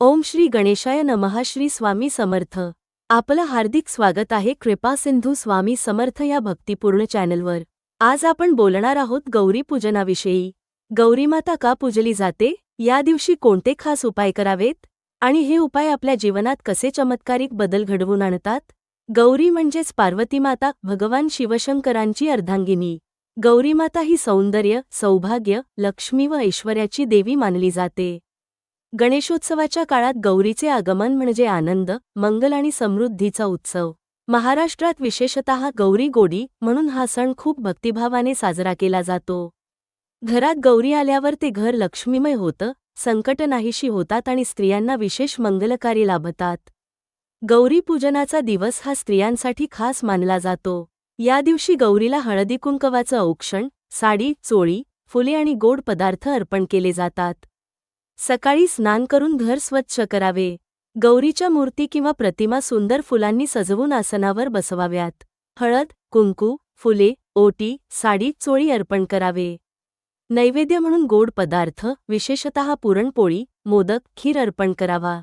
ओम श्री गणेशाय नमहाश्री श्री स्वामी समर्थ. आपलं हार्दिक स्वागत आहे कृपा सिंधू स्वामी समर्थ या भक्तिपूर्ण चॅनलवर. आज आपण बोलणार आहोत गौरी पूजनाविषयी. गौरीमाता का पूजली जाते? या दिवशी कोणते खास उपाय करावेत? आणि हे उपाय आपल्या जीवनात कसे चमत्कारिक बदल घडवून आणतात? गौरी म्हणजेच पार्वतीमाता भगवान शिवशंकरांची अर्धांगिनी. गौरीमाता ही सौंदर्य सौभाग्य लक्ष्मी व ऐश्वर्याची देवी मानली जाते. गणेशोत्सवाच्या काळात गौरीचे आगमन म्हणजे आनंद मंगल आणि समृद्धीचा उत्सव. महाराष्ट्रात विशेषतः गौरी गोडी म्हणून हा सण खूप भक्तिभावाने साजरा केला जातो. घरात गौरी आल्यावर ते घर लक्ष्मीमय होतं संकट नाहीशी होतात आणि स्त्रियांना विशेष मंगलकारी लाभतात. गौरी पूजनाचा दिवस हा स्त्रियांसाठी खास मानला जातो. या दिवशी गौरीला हळदी कुंकवाचं औक्षण साडी चोळी फुले आणि गोड पदार्थ अर्पण केले जातात. सकाळी स्नान करून घर स्वच्छ करावे. गौरीच्या मूर्ती किंवा प्रतिमा सुंदर फुलांनी सजवून आसनावर बसवाव्यात. हळद कुंकू फुले ओटी साडी चोळी अर्पण करावे. नैवेद्य म्हणून गोड पदार्थ विशेषतः पुरणपोळी मोदक खीर अर्पण करावा.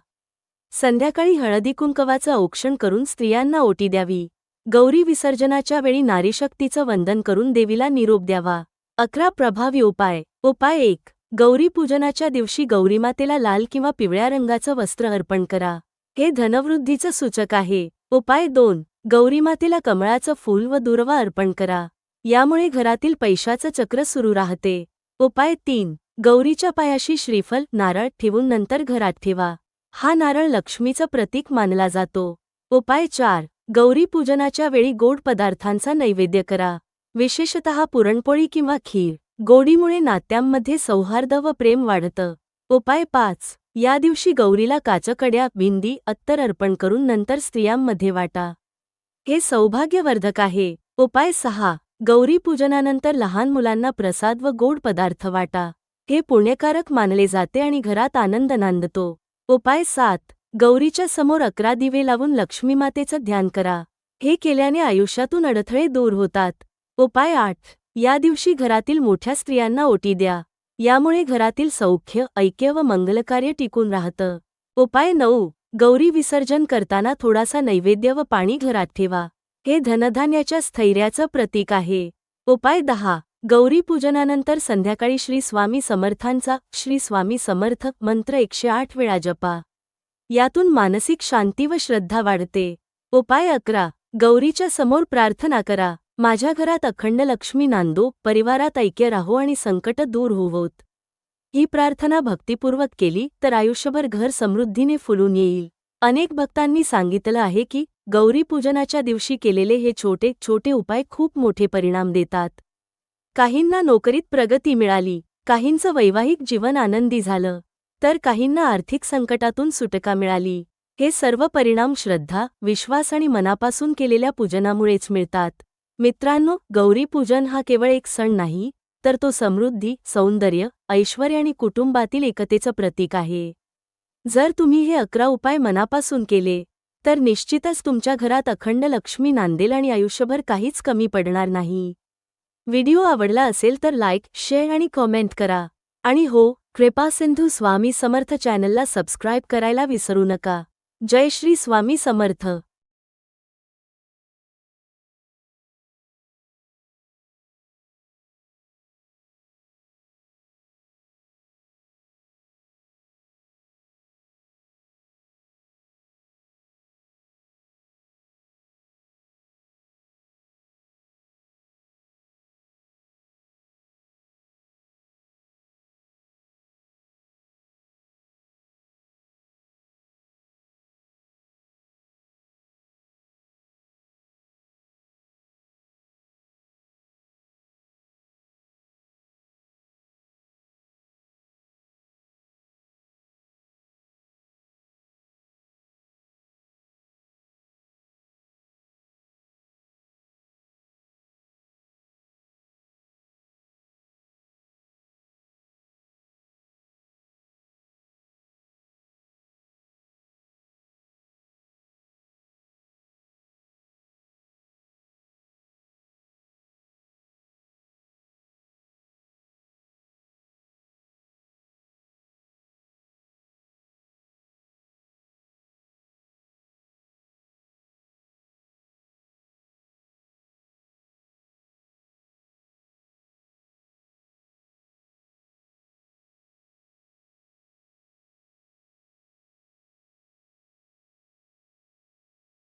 संध्याकाळी हळदी कुंकवाचं औक्षण करून स्त्रियांना ओटी द्यावी. गौरी विसर्जनाच्या वेळी नारीशक्तीचं वंदन करून देवीला निरोप द्यावा. अकरा प्रभावी उपाय. उपाय एक. गौरी पूजनाच्या दिवशी गौरीमातेला लाल किंवा पिवळ्या रंगाचं वस्त्र अर्पण करा. हे धनवृद्धीचं सूचक आहे. उपाय दोन. गौरीमातेला कमळाचं फूल व दुर्वा अर्पण करा. यामुळे घरातील पैशाचं चक्र सुरू राहते. उपाय तीन. गौरीच्या पायाशी श्रीफल नारळ ठेवून नंतर घरात ठेवा. हा नारळ लक्ष्मीचं प्रतीक मानला जातो. उपाय चार. गौरी पूजनाच्या वेळी गोड पदार्थांचा नैवेद्य करा. विशेषतः पुरणपोळी किंवा खीर. गोडीमुळे नात्यांमध्ये सौहार्द व प्रेम वाढतं. उपाय पाच. या दिवशी गौरीला काचकड्या बिंदी अत्तर अर्पण करून नंतर स्त्रियांमध्ये वाटा. हे सौभाग्यवर्धक आहे. उपाय सहा. गौरी पूजनानंतर लहान मुलांना प्रसाद व गोड पदार्थ वाटा. हे पुण्यकारक मानले जाते आणि घरात आनंद नांदतो. उपाय सात. गौरीच्या समोर अकरा दिवे लावून लक्ष्मीमातेचं ध्यान करा. हे केल्याने आयुष्यातून अडथळे दूर होतात. उपाय आठ. या दिवशी घरातील मोठ्या स्त्रियांना ओटी द्या. यामुळे घरातील सौख्य ऐक्य व मंगलकार्य टिकून राहतं. उपाय नऊ. गौरी विसर्जन करताना थोडासा नैवेद्य व पाणी घरात ठेवा. हे धनधान्याच्या स्थैर्याचं प्रतीक आहे. उपाय दहा. गौरी पूजनानंतर संध्याकाळी श्री स्वामी समर्थांचा श्री स्वामी समर्थ मंत्र एकशे आठ वेळा जपा. यातून मानसिक शांती व श्रद्धा वाढते. उपाय अकरा. गौरीच्या समोर प्रार्थना करा. माझ्या घरात अखंड लक्ष्मी नांदो परिवारात ऐक्य राहो आणि संकट दूर होवोत. ही प्रार्थना भक्तिपूर्वक केली तर आयुष्यभर घर समृद्धीने फुलून येईल. अनेक भक्तांनी सांगितलं आहे की गौरी पूजनाच्या दिवशी केलेले हे छोटे छोटे उपाय खूप मोठे परिणाम देतात. काहींना नोकरीत प्रगती मिळाली काहींचं वैवाहिक जीवन आनंदी झालं तर काहींना आर्थिक संकटातून सुटका मिळाली. हे सर्व परिणाम श्रद्धा विश्वास आणि मनापासून केलेल्या पूजनामुळेच मिळतात. मित्रांनो गौरी पूजन हा केवळ एक सण नाही तर तो समृद्धी सौंदर्य ऐश्वर आणि कुटुंबातील एकतेचं प्रतीक आहे. जर तुम्ही हे अकरा उपाय मनापासून केले तर निश्चितच तुमच्या घरात अखंड लक्ष्मी नांदेल आणि आयुष्यभर काहीच कमी पडणार नाही. व्हिडिओ आवडला असेल तर लाईक शेअर आणि कॉमेंट करा. आणि हो कृपा सिंधू स्वामी समर्थ चॅनलला सबस्क्राईब करायला विसरू नका. जय श्री स्वामी समर्थ.